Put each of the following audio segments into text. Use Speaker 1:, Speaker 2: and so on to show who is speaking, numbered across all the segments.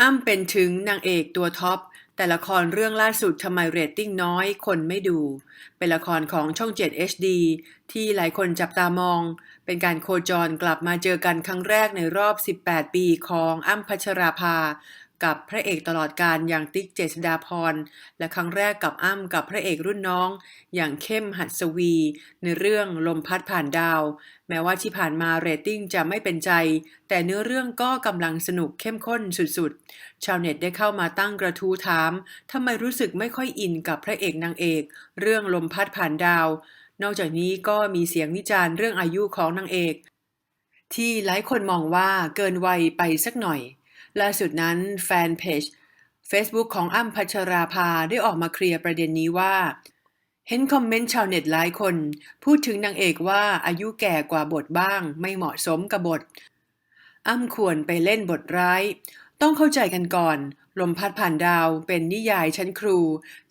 Speaker 1: อ้ำเป็นถึงนางเอกตัวท็อป แต่ละครเรื่องล่าสุดทำไมเรตติ้งน้อยคนไม่ดู เป็นละครของช่อง 7 HD ที่หลายคนจับตามอง เป็นการโคจรกลับมาเจอกันครั้งแรกในรอบ 18 ปีของอ้ำพัชราภา กับพระเอกตลอดการอย่างติ๊กเจษดาพร และครั้งแรกกับอ้ำกับพระเอกรุ่นน้อง อย่างเข้มหัดสวี ในเรื่องลมพัดผ่านดาว แม้ว่าที่ผ่านมาเรตติ้งจะไม่เป็นใจ แต่เนื้อเรื่องก็กำลังสนุกเข้มข้นสุดๆ ชาวเน็ตได้เข้ามาตั้งกระทู้ถามทำไมรู้สึกไม่ค่อยอินกับพระเอกนางเอก เรื่องลมพัดผ่านดาว นอกจากนี้ก็มีเสียงวิจารณ์เรื่องอายุของนางเอก ที่หลายคนมองว่าเกินวัยไปสักหน่อย ล่าสุดนั้นแฟนเพจ Facebook ของอ้ำพัชราภาได้ออกมาเคลียร์ประเด็นนี้ว่า เห็นคอมเมนต์ชาวเน็ตหลายคน พูดถึงนางเอกว่าอายุแก่กว่าบทบ้าง ไม่เหมาะสมกับบท อ้ำควรไปเล่นบทร้าย ต้องเข้าใจกันก่อน ลมพัดผ่านดาวเป็นนิยายชั้นครู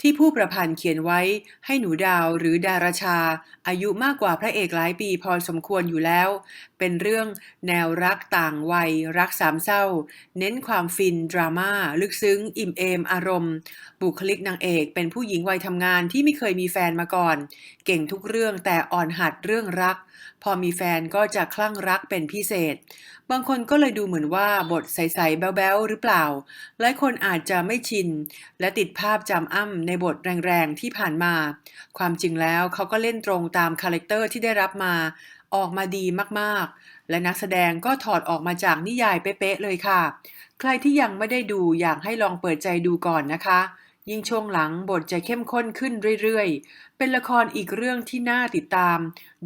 Speaker 1: ที่ผู้ประพันธ์เขียนไว้ให้หนูดาวหรือดาราชา อายุมากกว่าพระเอกหลายปีพอสมควรอยู่แล้ว เป็นเรื่องแนวรักต่างวัย รักสามเศร้า เน้นความฟิน ดราม่า ลึกซึ้ง อิ่มเอม อารมณ์ บุคลิกนางเอกเป็นผู้หญิงวัยทำงานที่ไม่เคยมีแฟนมาก่อน เก่งทุกเรื่องแต่อ่อนหัดเรื่องรัก พอมีแฟนก็จะคลั่งรักเป็นพิเศษ บางคนก็เลยดูเหมือนว่าบทใสๆแบ๊วๆหรือเปล่าหลายคนคนอาจจะไม่ชิน และติดภาพจำอ้ำในบทแรงๆที่ผ่านมา ความจริงแล้วเขาก็เล่นตรงตามคาแรคเตอร์ที่ได้รับมา ออกมาดีมากๆ และนักแสดงก็ถอดออกมาจากนิยายเป๊ะๆเลยค่ะ ใครที่ยังไม่ได้ดูอยากให้ลองเปิดใจดูก่อนนะคะ ยิ่งช่วงหลังบทจะเข้มข้นขึ้นเรื่อยๆ เป็นละครอีกเรื่องที่น่าติดตาม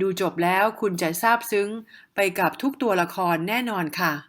Speaker 1: ดูจบแล้วคุณจะซาบซึ้ง ไปกับทุกตัวละครแน่นอนค่ะ